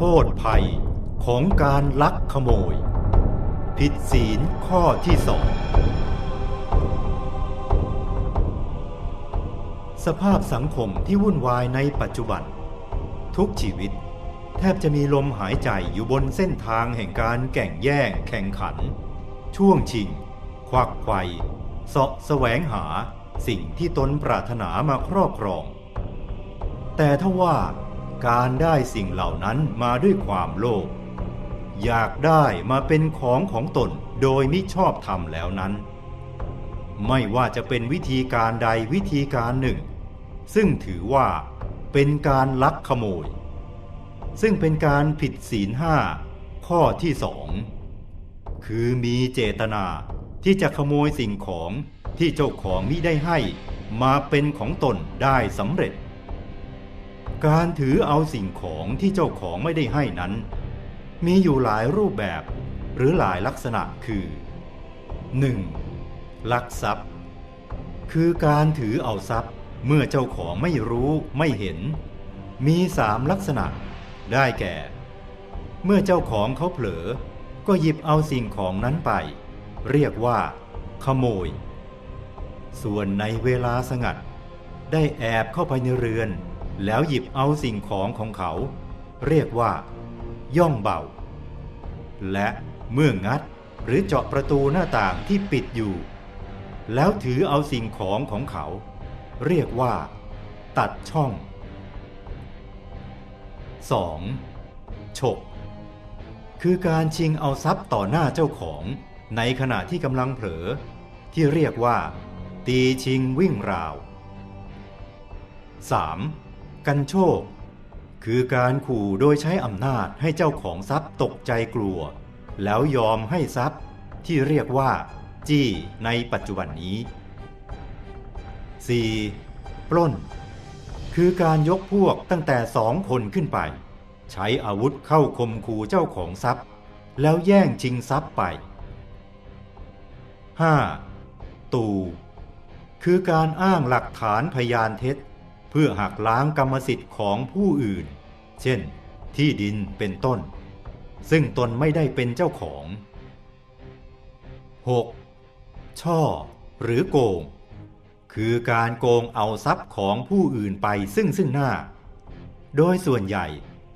โทษภัยของการลักขโมย ผิดศีลข้อที่สองสภาพสังคมที่วุ่นวายในปัจจุบัน ทุกชีวิต แทบจะมีลมหายใจอยู่บนเส้นทางแห่งการแก่งแย่งแข่งขัน ช่วงชิง ควักไขว่เสาะแสวงหาสิ่งที่ตนปรารถนามาครอบครอง แต่ถ้าว่า การได้สิ่งเหล่านั้นมาด้วยความโลภอยากได้มาเป็นของของตนโดยมิชอบธรรมแล้วนั้น ไม่ว่าจะเป็นวิธีการใดวิธีการหนึ่ง ซึ่งถือว่าเป็นการลักขโมย ซึ่งเป็นการผิดศีลห้าข้อที่สองคือมีเจตนาที่จะขโมยสิ่งของที่เจ้าของมิได้ให้มาเป็นของตนได้สำเร็จ การถือเอาสิ่งของที่เจ้าของไม่ได้ให้นั้น มีอยู่หลายรูปแบบหรือหลายลักษณะคือ 1. ลักทรัพย์ คือการถือเอาทรัพย์เมื่อเจ้าของไม่รู้ไม่เห็น มีสามลักษณะ ได้แก่ เมื่อเจ้าของเขาเผลอ ก็หยิบเอาสิ่งของนั้นไป เรียกว่า ขโมย ส่วนในเวลาสงัด ได้แอบเข้าไปในเรือน แล้วหยิบเอาสิ่งของของเขา เรียกว่า ย่องเบา และเมื่องัดหรือเจาะประตูหน้าต่างที่ปิดอยู่ แล้วถือเอาสิ่งของของเขา เรียกว่า ตัดช่อง 2. ฉก คือการชิงเอาทรัพย์ต่อหน้าเจ้าของในขณะที่กำลังเผลอ ที่เรียกว่า ตีชิงวิ่งราว 3. กันโชค คือการขู่โดยใช้อำนาจให้เจ้าของทรัพย์ตกใจกลัว แล้วยอมให้ทรัพย์ที่เรียกว่า จี้ในปัจจุบันนี้ 4. ปล้น คือการยกพวกตั้งแต่สองคนขึ้นไป ใช้อาวุธเข้าข่มขู่เจ้าของทรัพย์ แล้วแย่งชิงทรัพย์ไป 5. ตู่คือการอ้างหลักฐานพยานเท็จ พื่อหักล้างกรรมสิทธิ์ของผู้อื่น เช่น ที่ดินเป็นต้น ซึ่งตนไม่ได้เป็นเจ้าของ 6. ช่อ หรือโกง คือการโกงเอาทรัพย์ของผู้อื่นไปซึ่งซึ่งหน้า โดยส่วนใหญ่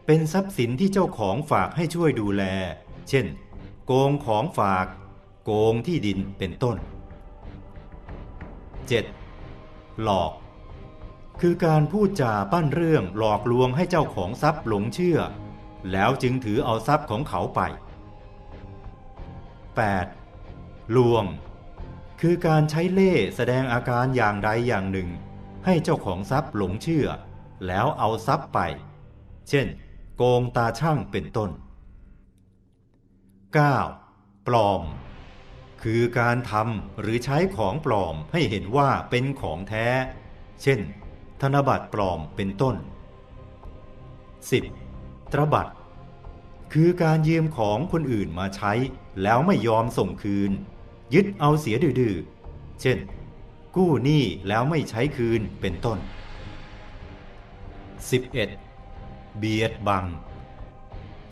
เป็นทรัพย์สินที่เจ้าของฝากให้ช่วยดูแล เช่น โกงของฝาก โกงที่ดินเป็นต้น 7. หลอก คือการพูดจาปั้นเรื่องหลอกลวงให้เจ้าของทรัพย์หลงเชื่อ แล้วจึงถือเอาทรัพย์ของเขาไป 8. ลวง คือการใช้เล่ห์แสดงอาการอย่างใดอย่างหนึ่ง ให้เจ้าของทรัพย์หลงเชื่อ แล้วเอาทรัพย์ไป เช่น โกงตาช่างเป็นต้น 9. ปลอม คือการทำหรือใช้ของปลอมให้เห็นว่าเป็นของแท้ เช่น ธนบัตรปลอมเป็นต้น 10. ตรบัตรคือการยืมของคนอื่นมาใช้แล้วไม่ยอมส่งคืน ยึดเอาเสียดื้อเช่น กู้หนี้แล้วไม่ใช้คืนเป็นต้น 11. เบียดบัง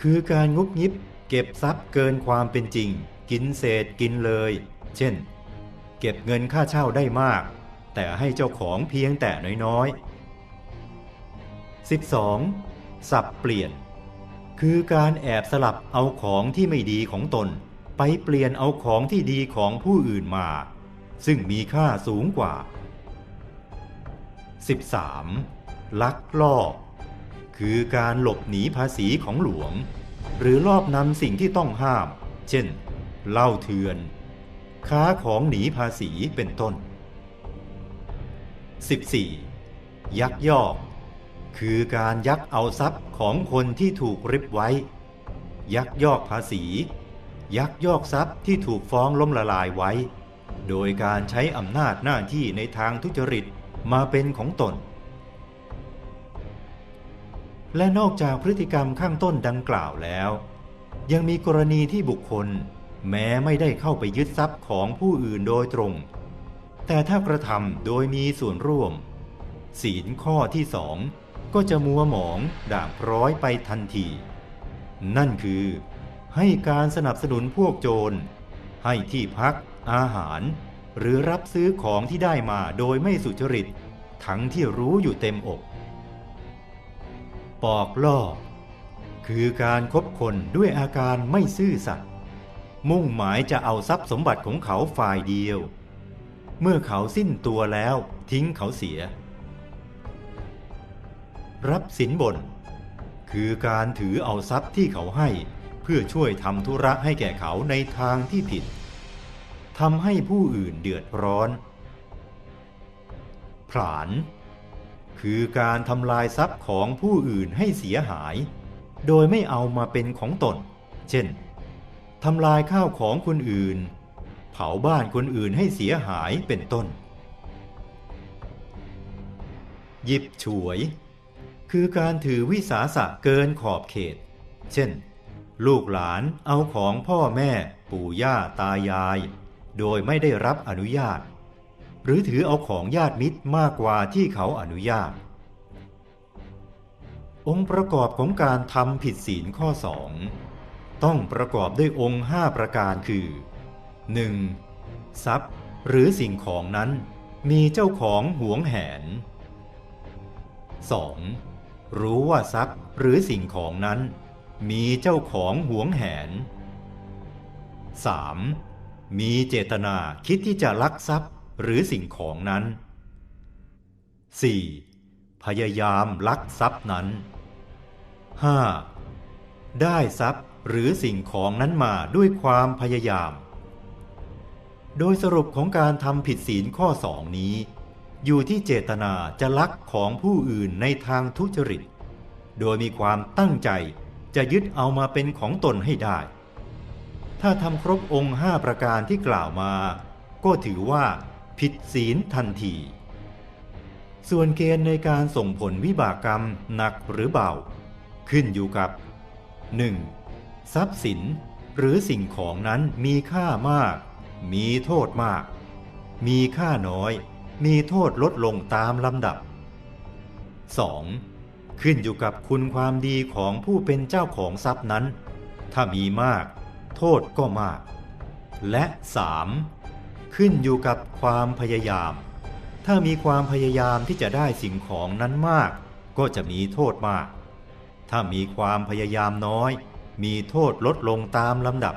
คือการงุบงิบเก็บทรัพย์เกินความเป็นจริง กินเศษกินเลย เช่น เก็บเงินค่าเช่าได้มาก แต่ให้เจ้าของเพียงแต่น้อยๆ 12. สับเปลี่ยน คือการแอบสลับเอาของที่ไม่ดีของตน ไปเปลี่ยนเอาของที่ดีของผู้อื่นมา ซึ่งมีค่าสูงกว่า 13. ลักลอบคือการหลบหนีภาษีของหลวง หรือลอบนำสิ่งที่ต้องห้าม เช่นเหล้าเถื่อน ค้าของหนีภาษีเป็นต้น 14. ยักยอก คือการยักเอาทรัพย์ของคนที่ถูกริบไว้ ยักยอกภาษี ยักยอกทรัพย์ที่ถูกฟ้องล้มละลายไว้ โดยการใช้อำนาจหน้าที่ในทางทุจริตมาเป็นของตน และนอกจากพฤติกรรมข้างต้นดังกล่าวแล้ว ยังมีกรณีที่บุคคล แม้ไม่ได้เข้าไปยึดทรัพย์ของผู้อื่นโดยตรง แต่ถ้ากระทำโดยมีส่วนร่วม ศีลข้อที่สองก็จะมัวหมองด่างพร้อยไปทันที นั่นคือ ให้การสนับสนุนพวกโจร ให้ที่พัก อาหาร หรือรับซื้อของที่ได้มาโดยไม่สุจริต ทั้งที่รู้อยู่เต็มอก ปอกล่อคือการคบคนด้วยอาการไม่ซื่อสัตย์มุ่งหมายจะเอาทรัพย์สมบัติของเขาฝ่ายเดียว เมื่อเขาสิ้นตัวแล้วทิ้งเขาเสีย รับสินบน คือการถือเอาทรัพย์ที่เขาให้ เพื่อช่วยทำธุระให้แก่เขาในทางที่ผิดทำให้ผู้อื่นเดือดร้อน ผลาญคือการทำลายทรัพย์ของผู้อื่นให้เสียหาย โดยไม่เอามาเป็นของตน เช่นทำลายข้าวของคนอื่น ผาบ้านคนอื่นให้เสียหายเป็นต้น หยิบฉวย คือการถือวิสาสะเกินขอบเขต เช่น ลูกหลานเอาของพ่อแม่ ปู่ย่าตายาย โดยไม่ได้รับอนุญาต หรือถือเอาของญาติมิตรมากกว่าที่เขาอนุญาต องค์ประกอบของการทำผิดศีลข้อสองต้องประกอบด้วยองค์ห้าประการคือ 1. ทรัพย์หรือสิ่งของนั้นมีเจ้าของหวงแหน 2. รู้ว่าทรัพย์หรือสิ่งของนั้นมีเจ้าของหวงแหน 3. มีเจตนาคิดที่จะลักทรัพย์หรือสิ่งของนั้น 4. พยายามลักทรัพย์นั้น 5. ได้ทรัพย์หรือสิ่งของนั้นมาด้วยความพยายาม โดยสรุปของการทำผิดศีลข้อสองนี้ อยู่ที่เจตนาจะลักของผู้อื่นในทางทุจริต โดยมีความตั้งใจจะยึดเอามาเป็นของตนให้ได้ ถ้าทำครบองค์ห้าประการที่กล่าวมา ก็ถือว่าผิดศีลทันที ส่วนเกณฑ์ในการส่งผลวิบากกรรมหนักหรือเบา ขึ้นอยู่กับ 1. ทรัพย์สินหรือสิ่งของนั้นมีค่ามาก มีโทษมาก มีค่าน้อย มีโทษลดลงตามลำดับ 2. ขึ้นอยู่กับคุณความดีของผู้เป็นเจ้าของทรัพย์นั้น ถ้ามีมาก โทษก็มาก และ 3. ขึ้นอยู่กับความพยายาม ถ้ามีความพยายามที่จะได้สิ่งของนั้นมาก ก็จะมีโทษมาก ถ้ามีความพยายามน้อย มีโทษลดลงตามลำดับ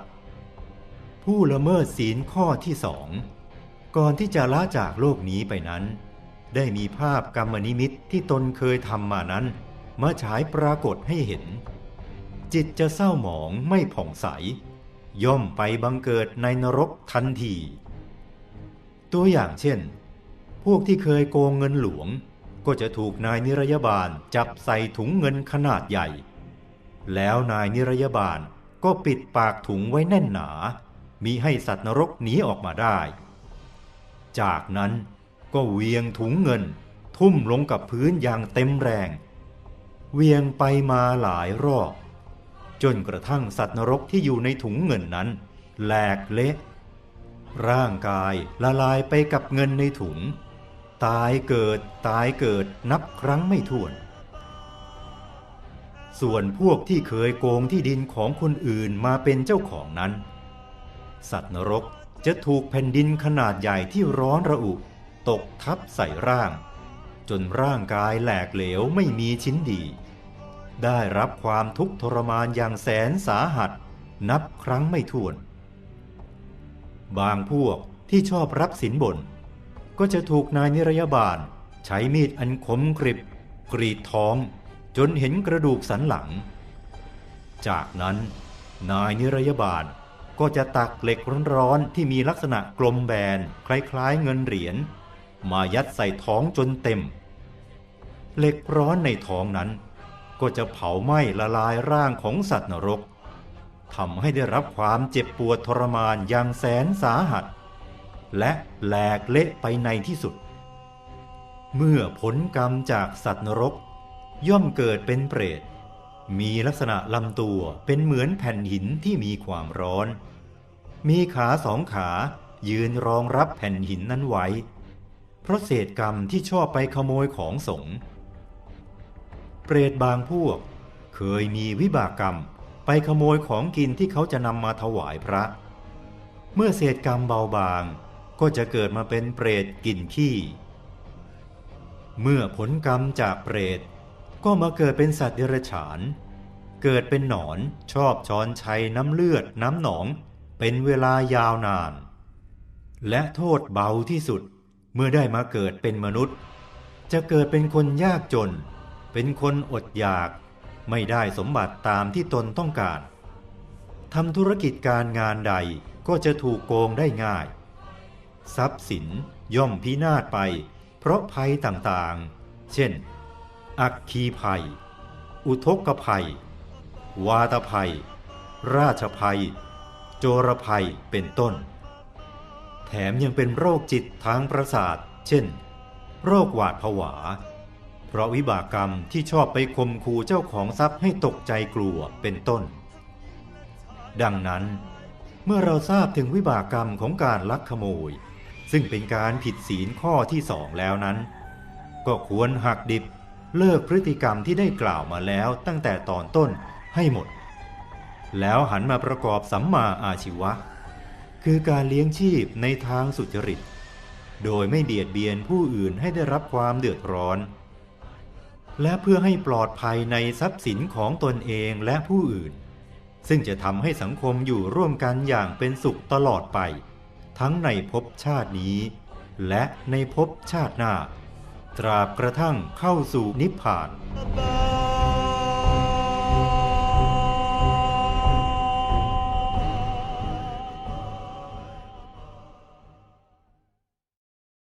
ผู้ละเมิดศีลข้อที่สองก่อนที่จะละจากโลกนี้ไปนั้น ได้มีภาพกรรมนิมิตที่ตนเคยทำมานั้น มาฉายปรากฏให้เห็น จิตจะเศร้าหมองไม่ผ่องใส ย่อมไปบังเกิดในนรกทันที ตัวอย่างเช่น พวกที่เคยโกงเงินหลวง ก็จะถูกนายนิรยาบาลจับใส่ถุงเงินขนาดใหญ่ แล้วนายนิรยาบาลก็ปิดปากถุงไว้แน่นหนา มีให้สัตว์นรกหนีออกมาได้ จากนั้นก็เวียงถุงเงิน ทุ่มลงกับพื้นอย่างเต็มแรง เวียงไปมาหลายรอบ จนกระทั่งสัตว์นรกที่อยู่ในถุงเงินนั้น แหลกเละร่างกายละลายไปกับเงินในถุง ตายเกิดตายเกิดนับครั้งไม่ถ้วน ส่วนพวกที่เคยโกงที่ดินของคนอื่นมาเป็นเจ้าของนั้น สัตว์นรกจะถูกแผ่นดินขนาดใหญ่ที่ร้อนระอุ ตกทับใส่ร่าง จนร่างกายแหลกเหลวไม่มีชิ้นดี ได้รับความทุกข์ทรมานอย่างแสนสาหัส นับครั้งไม่ถ้วน บางพวกที่ชอบรับสินบน ก็จะถูกนายนิรยาบาล ใช้มีดอันคมกริบ กรีดท้องจนเห็นกระดูกสันหลัง จากนั้นนายนิรยาบาล ก็จะตักเหล็กร้อนๆที่มีลักษณะกลมแบนคล้ายๆเงินเหรียญมายัดใส่ท้องจนเต็ม เหล็กร้อนในท้องนั้น ก็จะเผาไหม้ละลายร่างของสัตว์นรกทำให้ได้รับความเจ็บปวดทรมานอย่างแสนสาหัส และแหลกเละไปในที่สุด เมื่อผลกรรมจากสัตว์นรก ย่อมเกิดเป็นเปรต มีลักษณะลำตัวเป็นเหมือนแผ่นหินที่มีความร้อน มีขาสองขายืนรองรับแผ่นหินนั้นไว้ เพราะเศษกรรมที่ชอบไปขโมยของสงฆ์เปรตบางพวก เคยมีวิบากกรรมไปไปขโมยของกินที่เขาจะนำมาถวายพระ เมื่อเศษกรรมเบาบางก็จะเกิดมาเป็นเปรตกินขี้ เมื่อผลกรรมจากเปรต ก็มาเกิดเป็นสัตว์เดรัจฉาน เกิดเป็นหนอนชอบช้อนชัยน้ำเลือดน้ำหนอง เป็นเวลายาวนาน และโทษเบาที่สุดเมื่อได้มาเกิดเป็นมนุษย์ จะเกิดเป็นคนยากจน เป็นคนอดอยาก ไม่ได้สมบัติตามที่ตนต้องการทำธุรกิจการงานใดก็จะถูกโกงได้ง่าย ทรัพย์สินย่อมพินาศไป เพราะภัยต่างๆ เช่น อักคีภัย อุทกภัย วาตภัย ราชภัย โจรภัยเป็นต้น แถมยังเป็นโรคจิตทางประสาท เช่น โรคหวาดผวา เพราะวิบากกรรมที่ชอบไปข่มขู่เจ้าของทรัพย์ให้ตกใจกลัวเป็นต้น ดังนั้น เมื่อเราทราบถึงวิบากกรรมของการลักขโมย ซึ่งเป็นการผิดศีลข้อที่สองแล้วนั้น ก็ควรหักดิบ เลิกพฤติกรรมที่ได้กล่าวมาแล้วตั้งแต่ตอนต้นให้หมด แล้วหันมาประกอบสัมมาอาชีวะ คือการเลี้ยงชีพในทางสุจริต โดยไม่เบียดเบียนผู้อื่นให้ได้รับความเดือดร้อน และเพื่อให้ปลอดภัยในทรัพย์สินของตนเองและผู้อื่น ซึ่งจะทำให้สังคมอยู่ร่วมกันอย่างเป็นสุขตลอดไป ทั้งในภพชาตินี้ และในภพชาติหน้า ตราบกระทั่งเข้าสู่นิพพาน